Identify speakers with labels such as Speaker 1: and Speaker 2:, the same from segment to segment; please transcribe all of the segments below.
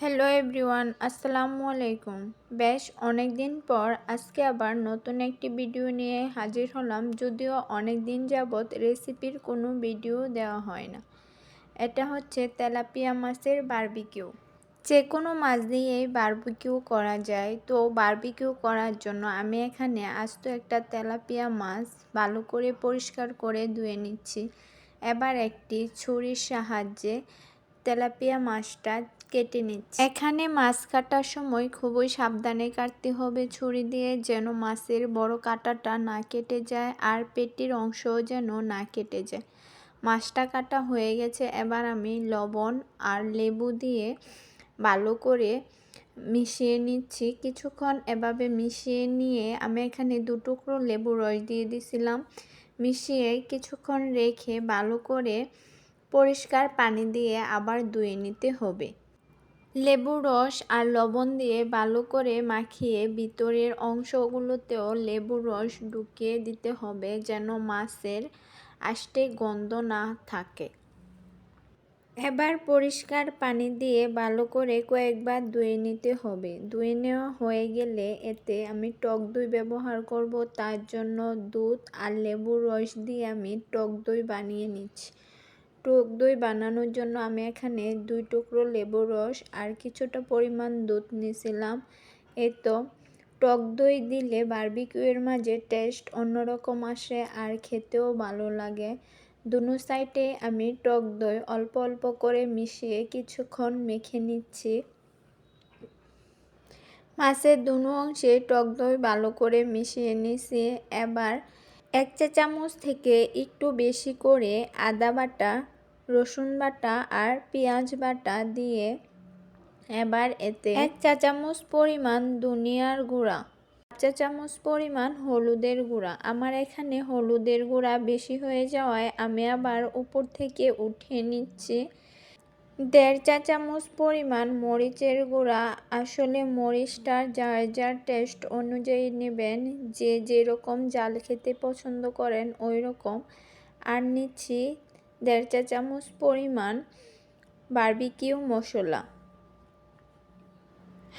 Speaker 1: Hello everyone আসসালামু আলাইকুম বেশ অনেক দিন পর আজকে আবার নতুন একটি ভিডিও নিয়ে হাজির হলাম। যদিও অনেক দিন যাবৎ রেসিপির কোনো ভিডিও দেওয়া হয় না। এটা হচ্ছে তেলাপিয়া মাছের বারবিকিউ যে কোনো মাছ দিয়েই বারবিকিউ করা যায়। তো বারবিকিউ করার জন্য আমি এখানে আস্ত একটা তেলাপিয়া মাছ ভালো করে পরিষ্কার করে ধুয়ে নিচ্ছি। এবার একটি ছুরির সাহায্যে তেলাপিয়া মাছটা কেটে নিচ্ছি। এখানে মাছ কাটার সময় খুবই সাবধানে কাটতে হবে, ছুরি দিয়ে যেন মাছের বড় কাটাটা না কেটে যায় আর পেটির অংশও যেন না কেটে যায়। মাছটা কাটা হয়ে গেছে, এবার আমি লবণ আর লেবু দিয়ে ভালো করে মিশিয়ে নিচ্ছি। কিছুক্ষণ এভাবে মিশিয়ে নিয়ে আমি এখানে দু টুকরো লেবু রস দিয়ে দিছিলাম। মিশিয়ে কিছুক্ষণ রেখে ভালো করে পরিষ্কার পানি দিয়ে আবার ধুয়ে নিতে হবে। লেবুর রস আর লবণ দিয়ে ভালো করে মাখিয়ে ভিতরের অংশগুলোতেও লেবুর রস ঢুকিয়ে দিতে হবে যেন মাছের আষ্টে গন্ধ না থাকে। এবার পরিষ্কার পানি দিয়ে ভালো করে কয়েকবার ধুয়ে নিতে হবে। ধুয়ে নেওয়া হয়ে গেলে এতে আমি টক দই ব্যবহার করব, তার জন্য দুধ আর লেবুর রস দিয়ে আমি টক দই বানিয়ে নিচ্ছি। টক দই বানানোর জন্য আমি এখানে দুই টুকরো লেবুর রস আর কিছুটা পরিমাণ দুধ নিয়েছিলাম। এই তো, টক দই দিলে বারবিকিউয়ের মাঝে টেস্ট অন্যরকম আসে আর খেতেও ভালো লাগে। দুনো সাইডে আমি টক দই অল্প অল্প করে মিশিয়ে কিছুক্ষণ মেখে নিচ্ছি। মাছের দুনো অংশে টক দই ভালো করে মিশিয়ে নিছি এবার এক চা চামচ থেকে একটু বেশি করে আদা বাটা রসুন বাটা আর পেঁয়াজ বাটা দিয়ে এবার এতে এক চা চামচ পরিমাণ দুনিয়ার গুঁড়া চা চামচ পরিমাণ হলুদের গুঁড়া। আমার এখানে হলুদের গুঁড়া বেশি হয়ে যাওয়ায় আমি আবার উপর থেকে উঠিয়ে নিচ্ছি। দেড় চা চামচ পরিমাণ মরিচের গুঁড়া। আসলে মরিচটা যার যার টেস্ট অনুযায়ী নেবেন। যে যেরকম জাল খেতে পছন্দ করেন ওই রকম আর নিচ্ছি দেড় চা চামচ পরিমাণ বার্বিকিউ মশলা।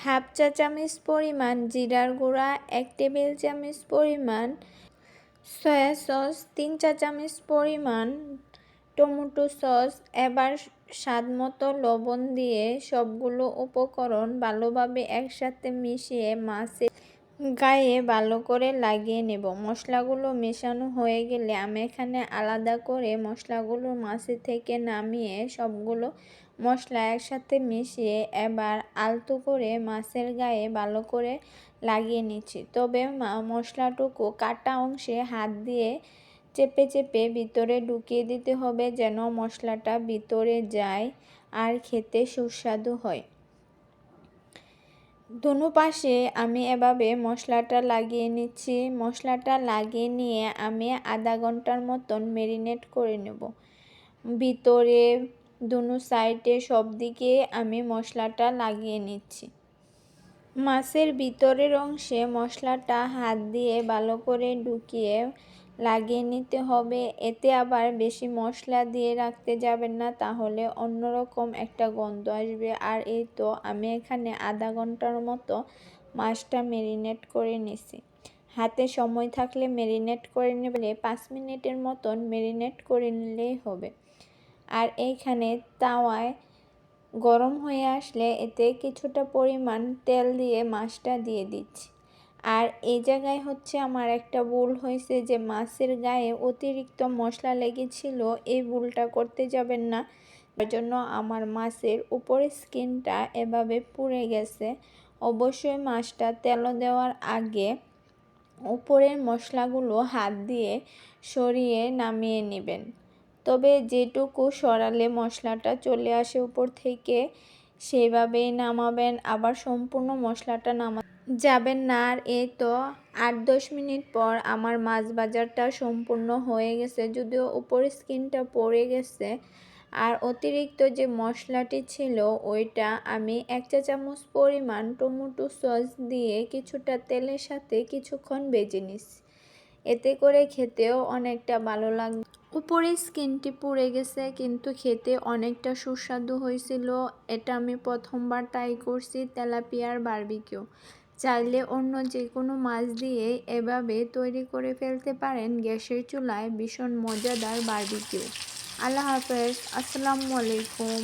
Speaker 1: হাফ চা চামচ পরিমাণ জিরার গুঁড়া, এক টেবিল চামচ পরিমাণ সয়া সস, তিন চা চামচ পরিমাণ টমেটো সস, এবার স্বাদ মতো লবণ দিয়ে সবগুলো উপকরণ ভালোভাবে একসাথে মিশিয়ে মাছের গায়ে ভালো করে লাগিয়ে নেব। মশলাগুলো মেশানো হয়ে গেলে আমি এখানে আলাদা করে মশলাগুলো মাছের থেকে নামিয়ে সবগুলো মশলা একসাথে মিশিয়ে এবার আলতো করে মাছের গায়ে ভালো করে লাগিয়ে নিচ্ছি। তবে মশলাটুকু কাটা অংশে হাত দিয়ে চেপে চেপে ভিতরে ঢুকিয়ে দিতে হবে যেন মশলাটা ভিতরে যায় আর খেতে সুস্বাদু হয়। দুনো পাশে আমি এভাবে মশলাটা লাগিয়ে নিচ্ছি। মশলাটা লাগিয়ে নিয়ে আমি আধা ঘণ্টার মতন মেরিনেট করে নেব। ভিতরে দুনো সাইডে সব দিকে আমি মশলাটা লাগিয়ে নিচ্ছি। মাছের ভিতরের অংশে মশলাটা হাত দিয়ে ভালো করে ঢুকিয়ে লাগিয়ে নিতে হবে। এতে আবার বেশি মশলা দিয়ে রাখতে যাবেন না, তাহলে অন্যরকম একটা গন্ধ আসবে। আর এই তো, আমি এখানে আধা ঘণ্টার মতো মাছটা মেরিনেট করে নিছি। হাতে সময় থাকলে মেরিনেট করে নেবে পাঁচ মিনিটের মতন মেরিনেট করে নিলেই হবে। আর এইখানে তাওয়ায় গরম হয়ে আসলে এতে কিছুটা পরিমাণ তেল দিয়ে মাছটা দিয়ে দিচ্ছি। আর এই জায়গায় হচ্ছে আমার একটা ভুল হয়েছে যে মাছের গায়ে অতিরিক্ত মশলা লেগেছিল, এই ভুলটা করতে যাবেন না। তার জন্য আমার মাছের উপরের স্কিনটা এভাবে পুড়ে গেছে। অবশ্যই মাছটা তেল দেওয়ার আগে উপরের মশলাগুলো হাত দিয়ে সরিয়ে নামিয়ে নেবেন। তবে যেটুকু সরালে মশলাটা চলে আসে উপর থেকে সেইভাবেই নামাবেন। আবার সম্পূর্ণ মশলাটা নামা যাবেন না আর এই তো আট দশ মিনিট পর আমার মাছ বাজারটা সম্পূর্ণ হয়ে গেছে, যদিও উপরের স্কিনটা পড়ে গেছে। আর অতিরিক্ত যে মশলাটি ছিল, ওইটা আমি এক চা চামচ পরিমাণ টমেটো সস দিয়ে কিছুটা তেলের সাথে কিছুক্ষণ বেজে নিছি এতে করে খেতেও অনেকটা ভালো লাগ উপরে স্কিনটি পুড়ে গেছে, কিন্তু খেতে অনেকটা সুস্বাদু হয়েছিল। এটা আমি প্রথমবার ট্রাই করছি তেলাপিয়ার বারবিকিউ। চাইলে অন্য যে কোনো মাছ দিয়ে এভাবে তৈরি করে ফেলতে পারেন গ্যাসের চুলায় ভীষণ মজাদার বার্বিকিউ। আল্লাহ হাফেজ, আসসালামু আলাইকুম।